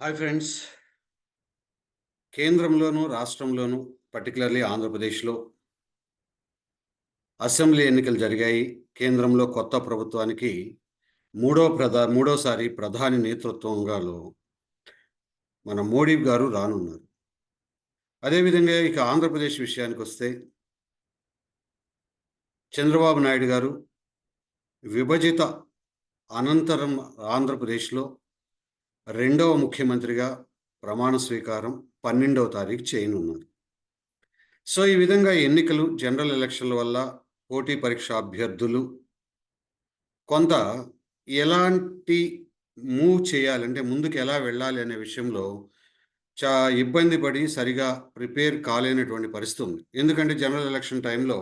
Hi friends కేంద్రంలోను రాష్ట్రంలోను particularly ఆంధ్రప్రదేశ్లో అసెంబ్లీ ఎన్నికలు జరిగాయి. కేంద్రంలో కొత్త ప్రభుత్వానికి మూడో ప్రధా మూడోసారి ప్రధాని నేతృత్వంగాలో మన మోడీ గారు రానున్నారు. అదేవిధంగా ఇక ఆంధ్రప్రదేశ్ విషయానికి వస్తే చంద్రబాబు నాయుడు గారు విభజిత అనంతరం ఆంధ్రప్రదేశ్లో రెండవ ముఖ్యమంత్రిగా ప్రమాణ స్వీకారం పన్నెండవ తారీఖు చేయనున్నారు. సో ఈ విధంగా ఎన్నికలు జనరల్ ఎలక్షన్ల వల్ల పోటీ పరీక్ష అభ్యర్థులు కొంత ఎలాంటి మూవ్ చేయాలంటే ముందుకు ఎలా వెళ్ళాలి అనే విషయంలో చా ఇబ్బంది పడి సరిగా ప్రిపేర్ కాలేనటువంటి పరిస్థితి ఉంది. ఎందుకంటే జనరల్ ఎలక్షన్ టైంలో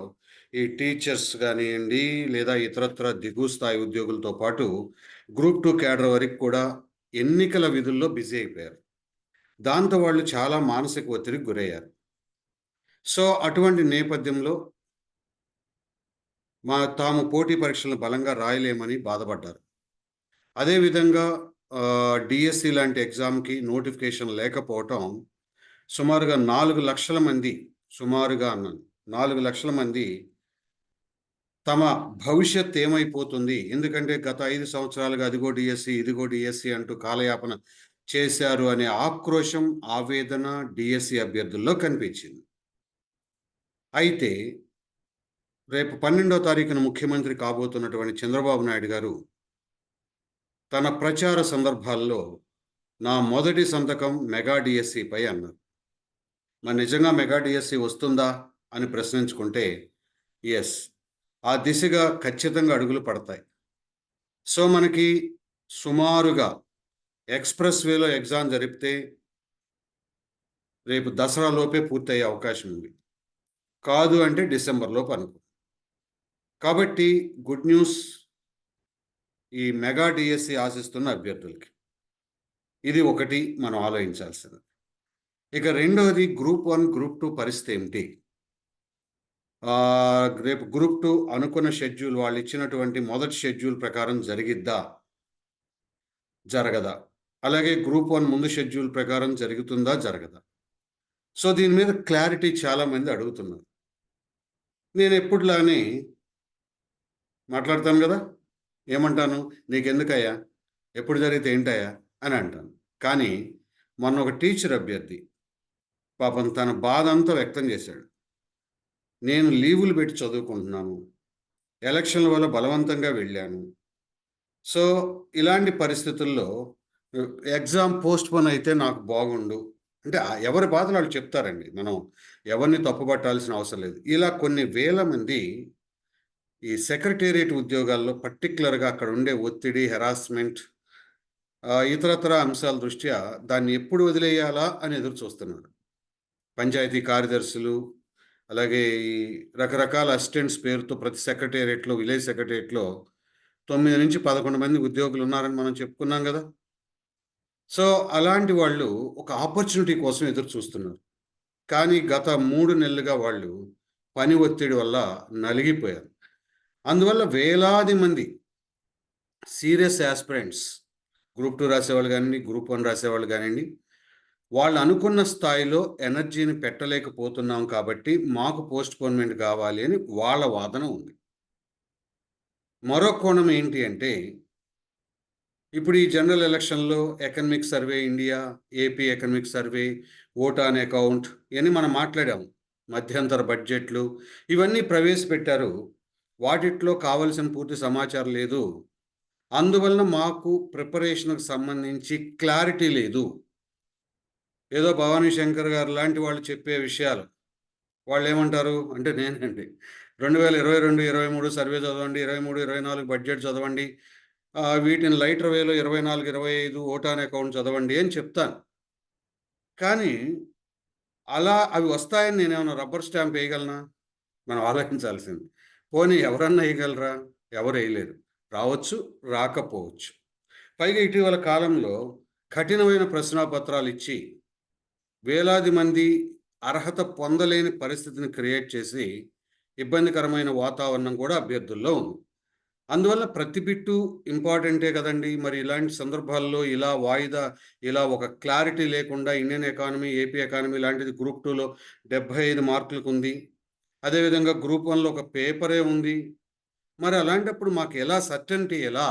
ఈ టీచర్స్ కానివ్వండి లేదా ఇతరత్ర దిగువ స్థాయి ఉద్యోగులతో పాటు గ్రూప్ టూ క్యాడర్ వరకు కూడా ఎన్నికల విధుల్లో బిజీ అయిపోయారు. దాంతో వాళ్ళు చాలా మానసిక ఒత్తిడికి గురయ్యారు. సో అటువంటి నేపథ్యంలో మా తాము పోటీ పరీక్షలను బలంగా రాయలేమని బాధపడ్డారు. అదేవిధంగా డిఎస్సి లాంటి ఎగ్జామ్కి నోటిఫికేషన్ లేకపోవటం సుమారుగా నాలుగు లక్షల మంది సుమారుగా అన్నాను నాలుగు లక్షల మంది తమ భవిష్యత్ ఏమైపోతుంది? ఎందుకంటే గత ఐదు సంవత్సరాలుగా అదిగో డిఎస్సి ఇదిగో డిఎస్సి అంటూ కాలయాపన చేశారు అనే ఆక్రోశం ఆవేదన డిఎస్సి అభ్యర్థుల్లో కనిపించింది. అయితే రేపు పన్నెండో తారీఖున ముఖ్యమంత్రి కాబోతున్నటువంటి చంద్రబాబు నాయుడు గారు తన ప్రచార సందర్భాల్లో నా మొదటి సంతకం మెగా డిఎస్సిపై అన్నారు. మరి నిజంగా మెగా డిఎస్సి వస్తుందా అని ప్రశ్నించుకుంటే ఎస్ ఆ దిశగా ఖచ్చితంగా అడుగులు పడతాయి. సో మనకి సుమారుగా ఎక్స్ప్రెస్ వేలో ఎగ్జామ్ జరిపితే రేపు దసరా లోపే పూర్తయ్యే అవకాశం ఉంది. కాదు అంటే డిసెంబర్లోపు అనుకో. కాబట్టి గుడ్ న్యూస్ ఈ మెగా డిఎస్సి ఆశిస్తున్న అభ్యర్థులకి. ఇది ఒకటి మనం ఆలోచించాల్సింది. ఇక రెండవది గ్రూప్ వన్ గ్రూప్ టూ పరిస్థితి ఏమిటి? రేపు గ్రూప్ టూ అనుకున్న షెడ్యూల్ వాళ్ళు ఇచ్చినటువంటి మొదటి షెడ్యూల్ ప్రకారం జరిగిద్దా? జరగదా. అలాగే గ్రూప్ వన్ ముందు షెడ్యూల్ ప్రకారం జరుగుతుందా? జరగదా. సో దీని మీద క్లారిటీ చాలామంది అడుగుతున్నారు. నేను ఎప్పుడులానే మాట్లాడతాను కదా? ఏమంటాను? నీకెందుకయ్యా? ఎప్పుడు జరిగితే ఏంటయ్యా? అని అంటాను. కానీ మొన్న ఒక టీచర్ అభ్యర్థి పాపం తన బాధ అంతా వ్యక్తం చేశాడు. నేను లీవులు పెట్టి చదువుకుంటున్నాను. ఎలక్షన్ల వల్ల బలవంతంగా వెళ్ళాను. సో ఇలాంటి పరిస్థితుల్లో ఎగ్జామ్ పోస్ట్ పోన్ అయితే నాకు బాగుండు. అంటే ఎవరి బాధలు వాళ్ళు చెప్తారండి. మనం ఎవరిని తప్పుపట్టాల్సిన అవసరం లేదు. ఇలా కొన్ని వేల మంది ఈ సెక్రటేరియట్ ఉద్యోగాల్లో పర్టికులర్గా అక్కడ ఉండే ఒత్తిడి హెరాస్మెంట్ ఇతరతర అంశాల దృష్ట్యా దాన్ని ఎప్పుడు వదిలేయాలా అని ఎదురు చూస్తున్నారు. పంచాయతీ కార్యదర్శులు అలాగే ఈ రకరకాల అసిస్టెంట్స్ పేరుతో ప్రతి సెక్రటేరియట్లో విలేజ్ సెక్రటేరియట్లో తొమ్మిది నుంచి పదకొండు మంది ఉద్యోగులు ఉన్నారని మనం చెప్పుకున్నాం కదా. సో అలాంటి వాళ్ళు ఒక ఆపర్చునిటీ కోసం ఎదురు చూస్తున్నారు. కానీ గత మూడు నెలలుగా వాళ్ళు పని ఒత్తిడి వల్ల నలిగిపోయారు. అందువల్ల వేలాది మంది సీరియస్ ఆస్పిరెంట్స్ గ్రూప్ టూ రాసేవాళ్ళు కానివ్వండి గ్రూప్ వన్ రాసేవాళ్ళు కానివ్వండి వాళ్ళు అనుకున్న స్థాయిలో ఎనర్జీని పెట్టలేకపోతున్నాం కాబట్టి మాకు పోస్ట్ పోన్మెంట్ కావాలి అని వాళ్ళ వాదన ఉంది. మరో కోణం ఏంటి అంటే ఇప్పుడు ఈ జనరల్ ఎలక్షన్లో economic survey India AP economic survey vote on account అని మనం మాట్లాడాము. మధ్యంతర బడ్జెట్లు ఇవన్నీ ప్రవేశపెట్టారు. వాటిట్లో కావలసిన పూర్తి సమాచారం లేదు. అందువలన మాకు ప్రిపరేషన్కు సంబంధించి క్లారిటీ లేదు. ఏదో భవానీ శంకర్ గారు లాంటి వాళ్ళు చెప్పే విషయాలు. వాళ్ళు ఏమంటారు అంటే నేనండి. రెండు వేల ఇరవై రెండు ఇరవై మూడు సర్వే చదవండి ఇరవై మూడు ఇరవై నాలుగు బడ్జెట్ చదవండి వీటిని లైటర్ వేలో ఇరవై నాలుగు ఇరవై ఐదు ఓటాన్ అకౌంట్ చదవండి అని చెప్తాను. కానీ అలా అవి వస్తాయని నేను ఏమైనా రబ్బర్ స్టాంప్ వేయగలనా? మనం ఆలోచించాల్సింది. పోనీ ఎవరన్నా వేయగలరా? ఎవరు వేయలేరు. రావచ్చు రాకపోవచ్చు. పైగా ఇటీవల కాలంలో కఠినమైన ప్రశ్నాపత్రాలు ఇచ్చి వేలాది మంది అర్హత పొందలేని పరిస్థితిని క్రియేట్ చేసి ఇబ్బందికరమైన వాతావరణం కూడా అభ్యర్థుల్లో ఉంది అందువల్ల ప్రతి బిట్టు ఇంపార్టెంటే కదండీ! మరి ఇలాంటి సందర్భాల్లో ఇలా వాయిదా ఇలా ఒక క్లారిటీ లేకుండా ఇండియన్ ఎకానమీ, ఏపీ ఎకానమీ లాంటిది గ్రూప్ టులో డెబ్భై ఐదు మార్కులకు ఉంది అదేవిధంగా గ్రూప్ వన్లో ఒక పేపరే ఉంది. మరి అలాంటప్పుడు మాకు ఎలా సర్టెనిటీ ఎలా?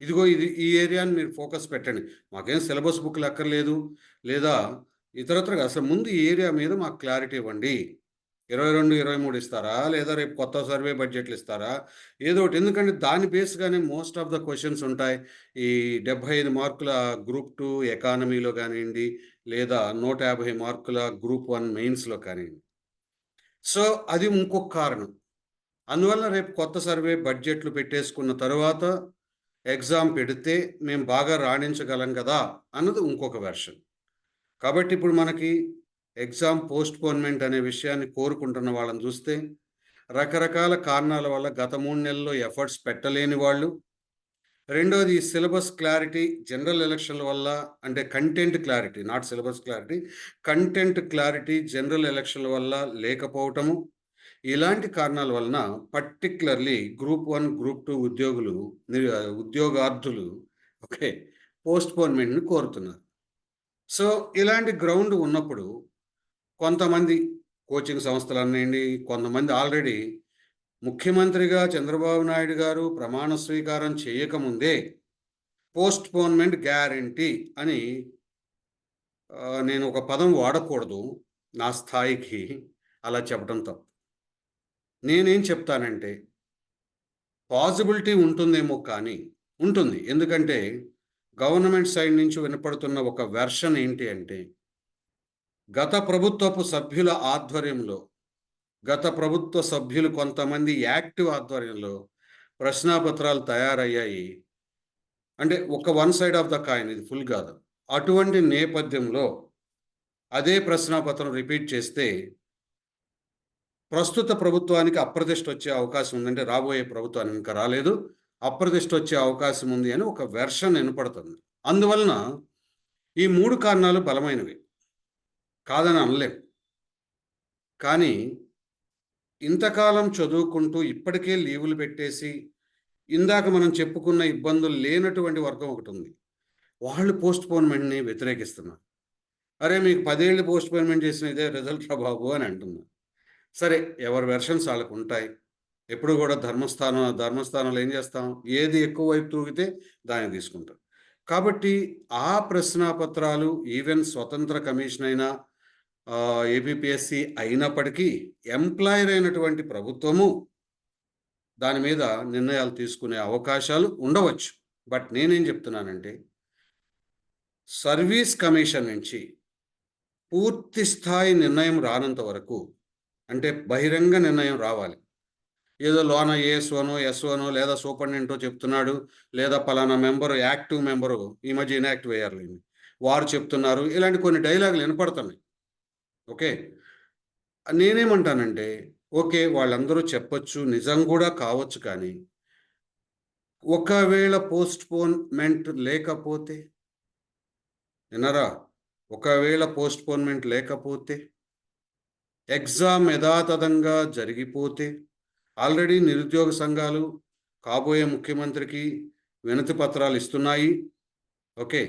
ఇదిగో ఇది ఈ ఏరియాని మీరు ఫోకస్ పెట్టండి. మాకేం సిలబస్ బుక్‌లు అక్కర్లేదు. లేదా ఇతరత్రగా అసలు ముందు ఈ ఏరియా మీద మాకు క్లారిటీ ఇవ్వండి. 22, 23 ఇస్తారా? లేదా రేపు కొత్త సర్వే బడ్జెట్లు ఇస్తారా? ఏదో ఒకటి. ఎందుకంటే దాని బేస్‌గానే మోస్ట్ ఆఫ్ ద క్వశ్చన్స్ ఉంటాయి. ఈ 75 మార్కుల గ్రూప్ టూ ఎకానమీలో కానివ్వండి లేదా 150 మార్కుల గ్రూప్ వన్ మెయిన్స్‌లో కానివ్వండి సో, అది ఇంకొక కారణం. అందువల్ల రేపు కొత్త సర్వే బడ్జెట్లు పెట్టేసుకున్న తర్వాత ఎగ్జామ్ పెడితే మేము బాగా రాణించగలం కదా అన్నది ఇంకొక వెర్షన్. కాబట్టి ఇప్పుడు మనకి ఎగ్జామ్ పోస్ట్‌పోన్‌మెంట్ అనే విషయాన్ని కోరుకుంటున్న వాళ్ళని చూస్తే, రకరకాల కారణాల వల్ల గత మూడు నెలల్లో ఎఫర్ట్స్ పెట్టలేని వాళ్ళు. రెండోది సిలబస్ క్లారిటీ జనరల్ ఎలక్షన్‌ల వల్ల అంటే content clarity not syllabus clarity. Content clarity general ఎలక్షన్‌ల వల్ల లేకపోవటము. ఇలాంటి కారణాల వలన particularly group one group two ఉద్యోగులు ఉద్యోగార్థులు ఓకే. పోస్ట్‌పోన్‌మెంట్‌ని కోరుతున్నారు. సో, ఇలాంటి గ్రౌండ్ ఉన్నప్పుడు కొంతమంది కోచింగ్ సంస్థలు సంస్థలనేయండి, కొంతమంది ఆల్రెడీ ముఖ్యమంత్రిగా చంద్రబాబు నాయుడు గారు ప్రమాణ స్వీకారం చేయకముందే పోస్ట్ పోన్మెంట్ గ్యారంటీ అని నేను ఒక పదం వాడకూడదు. నా స్థాయికి అలా చెప్పడం తప్పు. నేనేం చెప్తానంటే పాజిబిలిటీ ఉంటుందేమో కానీ ఉంటుంది. ఎందుకంటే గవర్నమెంట్ సైడ్ నుంచి వినపడుతున్న ఒక వెర్షన్ ఏంటి అంటే గత ప్రభుత్వపు సభ్యుల ఆధ్వర్యంలో, గత ప్రభుత్వ సభ్యులు కొంతమంది యాక్టివ్ ఆధ్వర్యంలో ప్రశ్నాపత్రాలు తయారయ్యాయి. అంటే ఒక one side of the coin ఇది ఫుల్ కాదు. అటువంటి నేపథ్యంలో అదే ప్రశ్నాపత్రం రిపీట్ చేస్తే ప్రస్తుత ప్రభుత్వానికి అప్రతిష్ట వచ్చే అవకాశం ఉందంటే రాబోయే ప్రభుత్వానికి ఇంకా రాలేదు. అప్రదిష్ట వచ్చే అవకాశం ఉంది అని ఒక వెర్షన్ వినపడుతుంది. అందువలన ఈ మూడు కారణాలు బలమైనవి. కాదని అనలేం. కానీ ఇంతకాలం చదువుకుంటూ ఇప్పటికే లీవులు పెట్టేసి, ఇందాక మనం చెప్పుకున్న ఇబ్బందులు లేనటువంటి వర్గం ఒకటి ఉంది వాళ్ళు పోస్ట్‌పోన్‌మెంట్‌ని వ్యతిరేకిస్తున్నారు. అరే! మీకు పదేళ్ళు పోస్ట్ పోన్మెంట్ చేసిన ఇదే రిజల్ట్ రా బాబు అని అంటున్నారు. సరే ఎవరి వెర్షన్స్ వాళ్ళకు ఉంటాయి ఎప్పుడు కూడా ధర్మస్థానం ధర్మస్థానాలు ఏం చేస్తాం? ఏది ఎక్కువ వైపు తూగితే దాన్ని తీసుకుంటాం. కాబట్టి ఆ ప్రశ్నాపత్రాలు ఈవెన్ స్వతంత్ర కమిషన్ అయినా ఆహ్, అయినప్పటికీ ఎంప్లాయర్ అయినటువంటి ప్రభుత్వము దాని మీద నిర్ణయాలు తీసుకునే అవకాశాలు ఉండవచ్చు. బట్ నేనేం చెప్తున్నానంటే సర్వీస్ కమిషన్ నుంచి పూర్తి స్థాయి నిర్ణయం రానంత వరకు అంటే బహిరంగ నిర్ణయం రావాలి. ఏదో లోన ఏఎస్ఓనో, ఎస్ఓనో లేదా సూపరింటెండెంటో చెప్తున్నాడు. లేదా పలానా మెంబరు యాక్టివ్ మెంబరు ఈ మధ్య ఇన్‌యాక్టివ్ అయ్యారు వారు చెప్తున్నారు. ఇలాంటి కొన్ని డైలాగులు వినపడుతున్నాయి. ఓకే. నేనేమంటానంటే ఓకే. వాళ్ళందరూ చెప్పొచ్చు. నిజం కూడా కావచ్చు కానీ ఒకవేళ పోస్ట్ పోన్మెంట్ లేకపోతే? విన్నారా? ఒకవేళ పోస్ట్ పోన్మెంట్ లేకపోతే? ఎగ్జామ్ యథాతథంగా జరిగిపోతే? ఆల్రెడీ నిరుద్యోగ సంఘాలు కాబోయే ముఖ్యమంత్రికి వినతి పత్రాలు ఇస్తున్నాయి. ఓకే.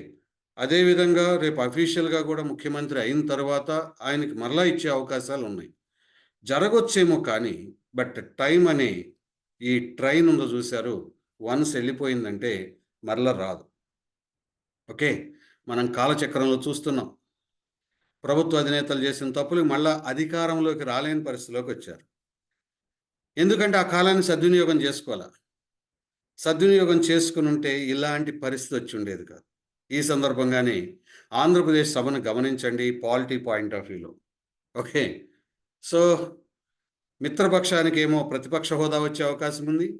అదేవిధంగా రేపు అఫీషియల్‌గా కూడా ముఖ్యమంత్రి అయిన తర్వాత ఆయనకి మరలా ఇచ్చే అవకాశాలు ఉన్నాయి జరగొచ్చేమో కానీ బట్ టైం అనే ఈ ట్రైన్ ఉందో చూశారు వన్స్ వెళ్ళిపోయిందంటే మరల రాదు. ఓకే. మనం కాలచక్రంలో చూస్తున్నాం. ప్రభుత్వ అధినేతలు చేసిన తప్పులు మళ్ళా అధికారంలోకి రాలేని పరిస్థితిలోకి వచ్చారు ఎందుకంటే ఆ కాలాన్ని సద్వినియోగం చేసుకోవాలా సద్వినియోగం చేసుకుని ఉంటే ఇలాంటి పరిస్థితి వచ్చుండేది కాదు. ఈ సందర్భంగానే ఆంధ్రప్రదేశ్ సభను గమనించండి పాలిటీ పాయింట్ ఆఫ్ వ్యూలో. ఓకే. సో, మిత్రపక్షానికి ఏమో ప్రతిపక్ష హోదా వచ్చే అవకాశం ఉంది.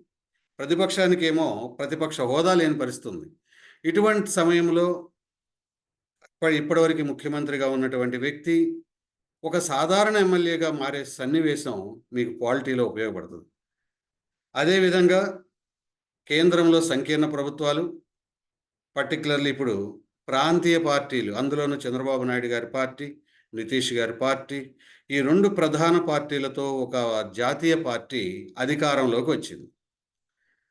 ప్రతిపక్షానికేమో ప్రతిపక్ష హోదా లేని పరిస్థితి ఉంది. ఇటువంటి సమయంలో ఇప్పటివరకు ముఖ్యమంత్రిగా ఉన్నటువంటి వ్యక్తి ఒక సాధారణ ఎమ్మెల్యేగా మారే సన్నివేశం మీకు క్వాలిటీలో ఉపయోగపడుతుంది. అదేవిధంగా కేంద్రంలో సంకీర్ణ ప్రభుత్వాలు పర్టికులర్లీ ఇప్పుడు ప్రాంతీయ పార్టీలు అందులోనూ చంద్రబాబు నాయుడు గారి పార్టీ, నితీష్ గారి పార్టీ ఈ రెండు ప్రధాన పార్టీలతో ఒక జాతీయ పార్టీ అధికారంలోకి వచ్చింది.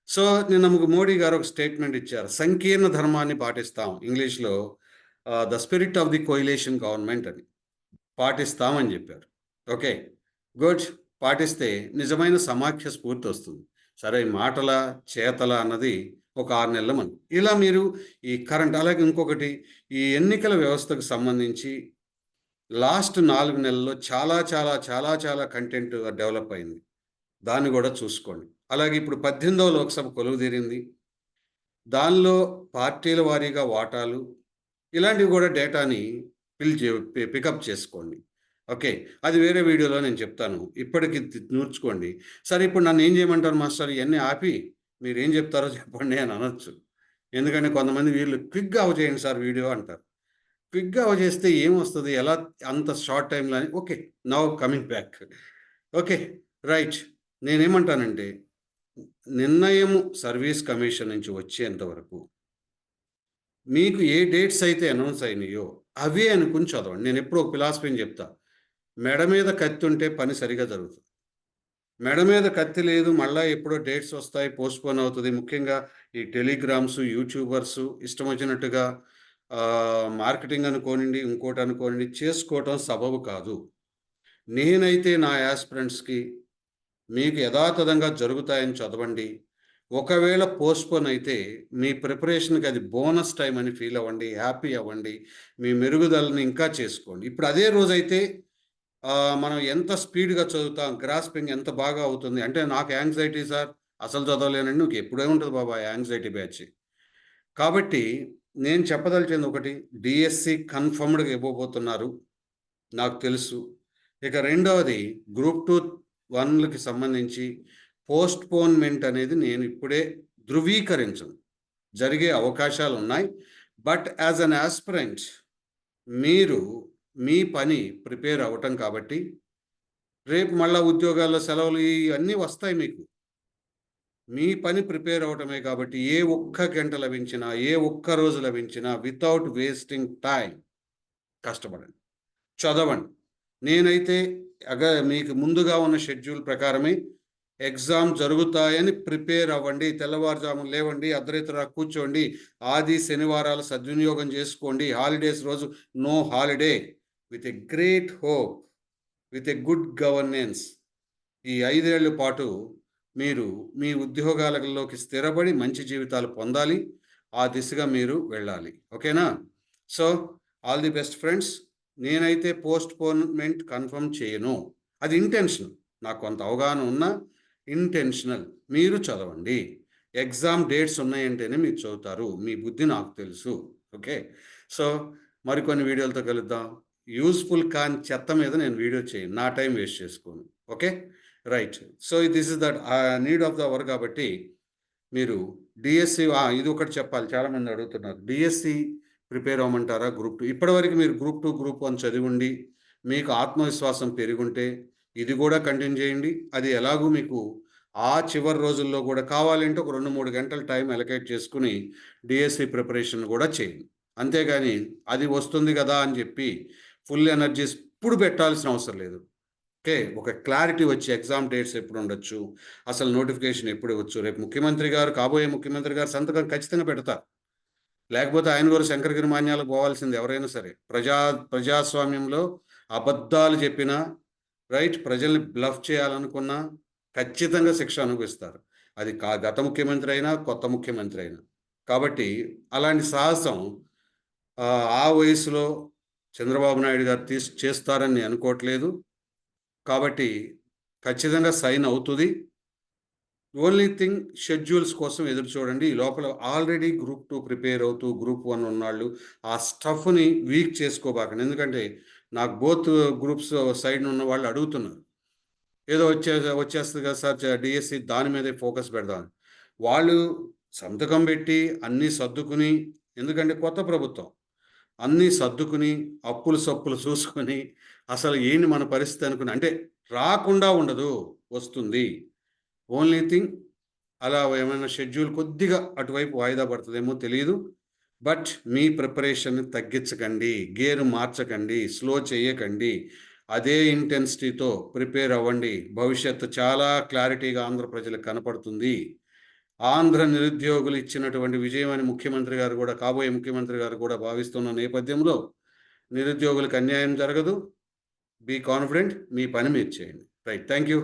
సో నిన్న మోడీ గారు ఒక స్టేట్మెంట్ ఇచ్చారు సంకీర్ణ ధర్మాన్ని పాటిస్తాం ఇంగ్లీష్లో the spirit of the coalition government అని పాటిస్తామని చెప్పారు. ఓకే. గుడ్. పాటిస్తే నిజమైన సమాఖ్య స్ఫూర్తి వస్తుంది. సరే మాటల చేతల అన్నది ఒక ఆరు నెలల మనం ఇలా మీరు ఈ కరెంట్ అలాగే ఇంకొకటి ఈ ఎన్నికల వ్యవస్థకు సంబంధించి లాస్ట్ నాలుగు నెలల్లో చాలా చాలా చాలా చాలా కంటెంట్ డెవలప్ అయింది. దాన్ని కూడా చూసుకోండి. అలాగే ఇప్పుడు పద్దెనిమిదవ లోక్సభ కొలువు తీరింది దానిలో పార్టీల వారీగా వాటాలు ఇలాంటివి కూడా డేటాని ఫిల్ చే పికప్ చేసుకోండి. ఓకే అది వేరే వీడియోలో నేను చెప్తాను. ఇప్పటికి నూర్చుకోండి. సరే ఇప్పుడు నన్ను ఏం చేయమంటారు మాస్టర్? ఇవన్నీ ఆపి మీరు ఏం చెప్తారో చెప్పండి అని అనొచ్చు. ఎందుకంటే కొంతమంది వీళ్ళు క్విక్గా అవ చేయండి సార్ వీడియో అంటారు. క్విక్గా అవ చేస్తే ఏమొస్తుంది? ఎలా అంత షార్ట్ టైంలో అని okay now coming back. Okay right. నేనేమంటానంటే నిర్ణయము సర్వీస్ కమిషన్ నుంచి వచ్చేంత వరకు మీకు ఏ డేట్స్ అయితే అనౌన్స్ అయినాయో అవే అనుకుని చదవండి. నేను ఎప్పుడు ఒక ఫిలాసఫీని చెప్తా. మెడ మీద కత్తి ఉంటే పని సరిగా జరుగుతుంది. మెడ మీద కత్తి లేదు మళ్ళీ ఎప్పుడో డేట్స్ వస్తాయి పోస్ట్పోన్ అవుతుంది. ముఖ్యంగా ఈ టెలిగ్రామ్స్ యూట్యూబర్స్ ఇష్టం వచ్చినట్టుగా మార్కెటింగ్ అనుకోనండి ఇంకోటి అనుకోనండి చేసుకోవటం సబబు కాదు. నేనైతే నా యాస్పిరెంట్స్కి మీకు యథాతథంగా జరుగుతాయని చదవండి. ఒకవేళ పోస్ట్పోన్ అయితే మీ ప్రిపరేషన్కి అది బోనస్ టైం అని ఫీల్ అవ్వండి హ్యాపీ అవ్వండి మీ మెరుగుదలని ఇంకా చేసుకోండి. ఇప్పుడు అదే రోజైతే మనం ఎంత స్పీడ్గా చదువుతాం గ్రాస్పింగ్ ఎంత బాగా అవుతుంది అంటే నాకు యాంగ్జైటీ సార్ అసలు చదవలేనండి నువ్వు ఎప్పుడే ఉంటుంది బాబా యాంగ్జైటీ బ్యాచ్ కాబట్టి నేను చెప్పదలిచింది ఒకటి డిఎస్సి కన్ఫర్మ్డ్గా ఇవ్వబోతున్నారు నాకు తెలుసు. ఇక రెండవది గ్రూప్ టూ వన్లకి సంబంధించి పోస్ట్ పోన్మెంట్ అనేది నేను ఇప్పుడే ధృవీకరించను. జరిగే అవకాశాలు ఉన్నాయి బట్ యాజ్ అన్ ఆస్పిరెంట్ మీరు మీ పని ప్రిపేర్ అవ్వటం కాబట్టి రేపు మళ్ళా ఉద్యోగాల్లో సెలవులు ఇవన్నీ వస్తాయి మీకు. మీ పని ప్రిపేర్ అవటమే కాబట్టి ఏ ఒక్క గంట లభించినా ఏ ఒక్క రోజు లభించినా వితౌట్ వేస్టింగ్ టైం కష్టపడండి. చదవండి. నేనైతే అగ మీకు ముందుగా ఉన్న షెడ్యూల్ ప్రకారమే ఎగ్జామ్ జరుగుతాయని ప్రిపేర్ అవ్వండి తెల్లవారుజాము లేవండి అర్ధరేతర కూర్చోండి ఆది శనివారాలు సద్వినియోగం చేసుకోండి హాలిడేస్ రోజు no holiday. With a great hope with a good governance ఈ ఐదేళ్ళ పాటు మీరు మీ ఉద్యోగాలలోకి స్థిరపడి మంచి జీవితాలు పొందాలి ఆ దిశగా మీరు వెళ్ళాలి. ఓకేనా? So all the best friends నేనైతే పోస్ట్ పోన్మెంట్ కన్ఫర్మ్ చేయను. అది ఇంటెన్షన్. నాకు కొంత అవగాహన ఉన్నా ఇంటెన్షనల్ మీరు చదవండి. ఎగ్జామ్ డేట్స్ ఉన్నాయంటేనే మీరు చదువుతారు. మీ బుద్ధి నాకు తెలుసు. ఓకే? సో మరికొన్ని వీడియోలతో కలుద్దాం. యూస్ఫుల్ కాని చెత్త మీద నేను వీడియో చేయను. నా టైం వేస్ట్ చేసుకోను. Okay? Right so this is that need of the hour కాబట్టి మీరు డిఎస్సి ఇది ఒకటి చెప్పాలి. చాలామంది అడుగుతున్నారు. DSC prepare అవ్వమంటారా? Group two. ఇప్పటివరకు మీరు గ్రూప్ టూ గ్రూప్ వన్ ఉండి మీకు ఆత్మవిశ్వాసం పెరుగుంటే ఇది కూడా కంటిన్యూ చేయండి. అది ఎలాగూ మీకు ఆ చివరి రోజుల్లో కూడా కావాలంటే ఒక రెండు మూడు గంటల టైం అలొకేట్ చేసుకుని డిఎస్సి ప్రిపరేషన్ కూడా చేయండి. అంతేగాని అది వస్తుంది కదా అని చెప్పి ఫుల్ ఎనర్జీస్ ఇప్పుడు పెట్టాల్సిన అవసరం లేదు. ఓకే? ఒక క్లారిటీ వచ్చి ఎగ్జామ్ డేట్స్ ఎప్పుడు ఉండొచ్చు? అసలు నోటిఫికేషన్ ఎప్పుడు ఇవ్వచ్చు? రేపు ముఖ్యమంత్రి గారు కాబోయే ముఖ్యమంత్రి గారు సంతకం ఖచ్చితంగా పెడతారు. లేకపోతే ఆయన గారు శంకరగిరి మాన్యాలకు పోవాల్సింది ఎవరైనా సరే. ప్రజా ప్రజాస్వామ్యంలో అబద్ధాలు చెప్పినా రైట్? ప్రజల్ని బ్లఫ్ చేయాలనుకున్నా ఖచ్చితంగా శిక్ష అనుభవిస్తారు. అది కా గత ముఖ్యమంత్రి అయినా కొత్త ముఖ్యమంత్రి అయినా. కాబట్టి అలాంటి సాహసం ఆ వయసులో చంద్రబాబు నాయుడు గారు తీసి చేస్తారని నేను అనుకోవట్లేదు. కాబట్టి ఖచ్చితంగా సైన్ అవుతుంది. ఓన్లీ థింగ్ షెడ్యూల్స్ కోసం ఎదురు చూడండి. ఈ లోపల ఆల్రెడీ గ్రూప్ టూ ప్రిపేర్ అవుతూ గ్రూప్ వన్ ఉన్నాళ్ళు. ఆ స్టఫ్ని వీక్ చేసుకోబాకండి. ఎందుకంటే నాకు బోత్ గ్రూప్స్ సైడ్ ఉన్న వాళ్ళు అడుగుతున్నారు. ఏదో వచ్చే వచ్చేస్తుంది కదా సార్ డిఎస్సి దాని మీదే ఫోకస్ పెడదాం. వాళ్ళు సంతకం పెట్టి అన్నీ సర్దుకుని ఎందుకంటే కొత్త ప్రభుత్వం. అన్నీ సర్దుకుని అప్పులు సప్పులు చూసుకొని అసలు ఏంటి మన పరిస్థితి అనుకుని అంటే రాకుండా ఉండదు వస్తుంది. ఓన్లీ థింగ్ అలా ఏమైనా షెడ్యూల్ కొద్దిగా అటువైపు వాయిదా పడుతుందేమో తెలియదు బట్ మీ ప్రిపరేషన్ తగ్గించకండి గేరు మార్చకండి స్లో చేయకండి అదే ఇంటెన్సిటీతో ప్రిపేర్ అవ్వండి. భవిష్యత్తు చాలా క్లారిటీగా ఆంధ్ర ప్రజలకు కనపడుతుంది. ఆంధ్ర నిరుద్యోగులు ఇచ్చినటువంటి విజయం అని ముఖ్యమంత్రి గారు కూడా కాబోయే ముఖ్యమంత్రి గారు కూడా భావిస్తున్న నేపథ్యంలో నిరుద్యోగులకు అన్యాయం జరగదు. బీ కాన్ఫిడెంట్ మీ పని మీరు చేయండి. Right thank you